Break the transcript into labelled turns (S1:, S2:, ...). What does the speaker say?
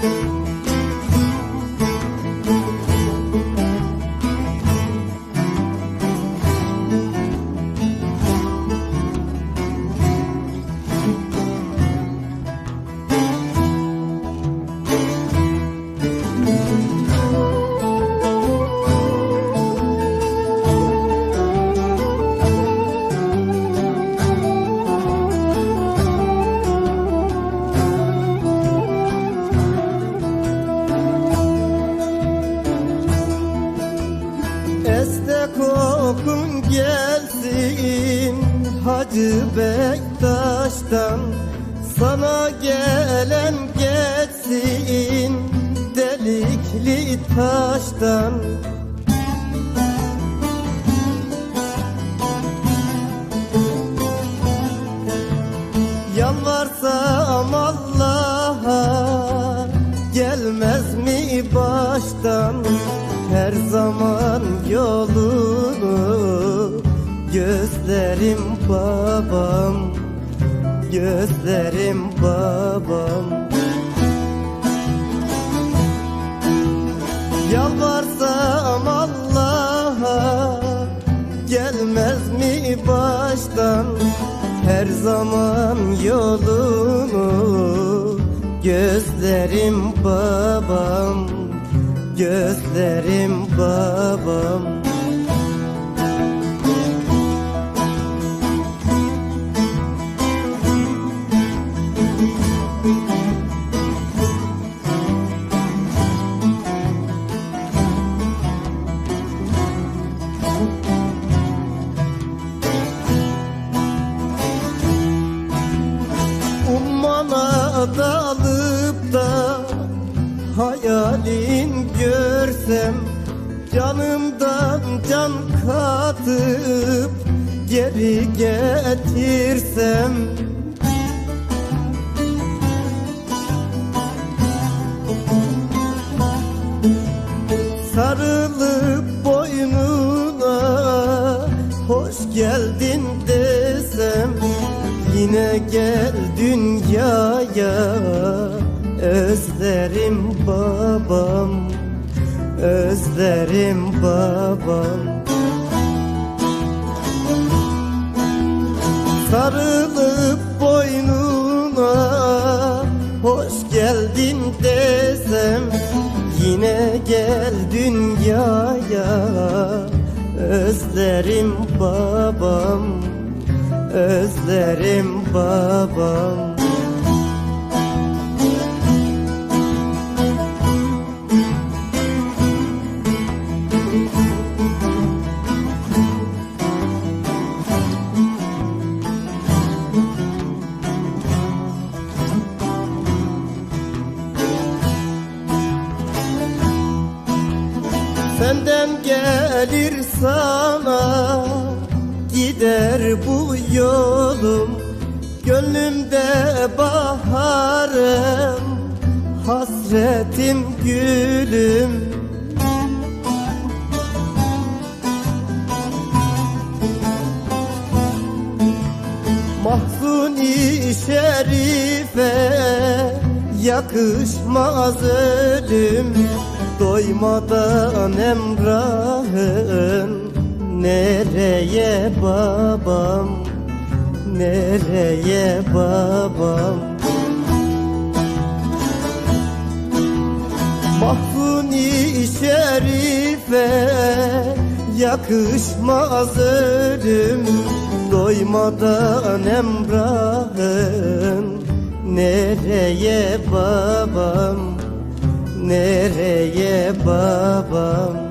S1: Thank you. Gelsin. Hacı Bektaş'tan Sana gelen geçsin. Delikli taştan. Yalvarsam Allah'a gelmez mi baştan? Her zaman yolunu gözlerim babam gözlerim babam. Yalvarsam Allah'a gelmez mi baştan? Her zaman yolunu gözlerim babam gözlerim babam dalıp da hayalin görsem Canımdan can katıp geri getirsem. Sarılıp boynuna hoş geldin desem Yine gel dünyaya özlerim babam Özlerim babam. Sarılıp boynuna hoş geldin desem Yine gel dünyaya özlerim babam Özlerim babam Senden gelir sana gider bu yolum. Gönlümde baharım hasretim gülüm. Mahzuni şerife yakışmaz ölüm Doymadan emrahın Nereye babam Nereye babam? Mahzuni şerife yakışmaz ölüm Doymadan emrahın Nereye babam Nereye babam